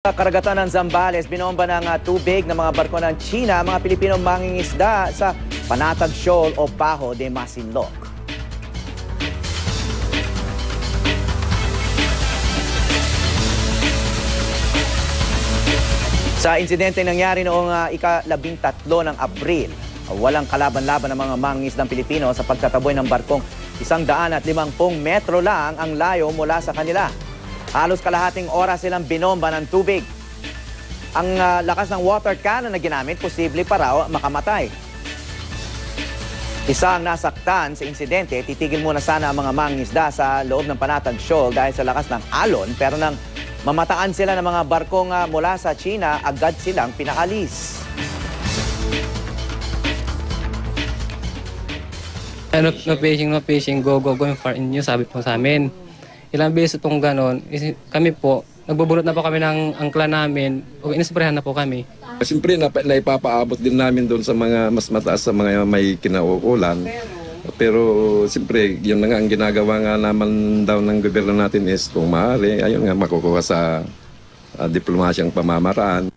Sa karagatan ng Zambales, binomba ng ah, tubig ng mga barko ng China mga Pilipino mangingisda sa Panatag Shoal o Paho de Masinloc. Sa insidente nangyari noong uh, ika-labing tatlo ng Abril, ah, walang kalaban-laban ng mga mangingisdang Pilipino sa pagtataboy ng barkong isang daan at limangpung metro lang ang layo mula sa kanila. Halos kalahating oras silang binomba ng tubig. Ang ah, lakas ng water cannon na ginamit, posible pa raw makamatay. Isa ang nasaktan sa insidente, titigil muna sana ang mga mangingisda sa loob ng Panatag Shoal dahil sa lakas ng alon. Pero nang mamataan sila ng mga barkong ah, mula sa China, agad silang pinaalis. Ano, no fishing, no fishing, go, go, go, far in sabi po sa amin. Ilang beses itong ganon, kami po, nagbubulot na po kami ng angkla namin, o inisprehan na po kami. Siyempre, na, naipapaabot din namin doon sa mga mas mataas sa mga may kinauulan. Pero siyempre, yun na nga ang ginagawa nga naman daw ng gobyerno natin is kung maaari, ayun nga makukuha sa uh, diplomasyang pamamaraan.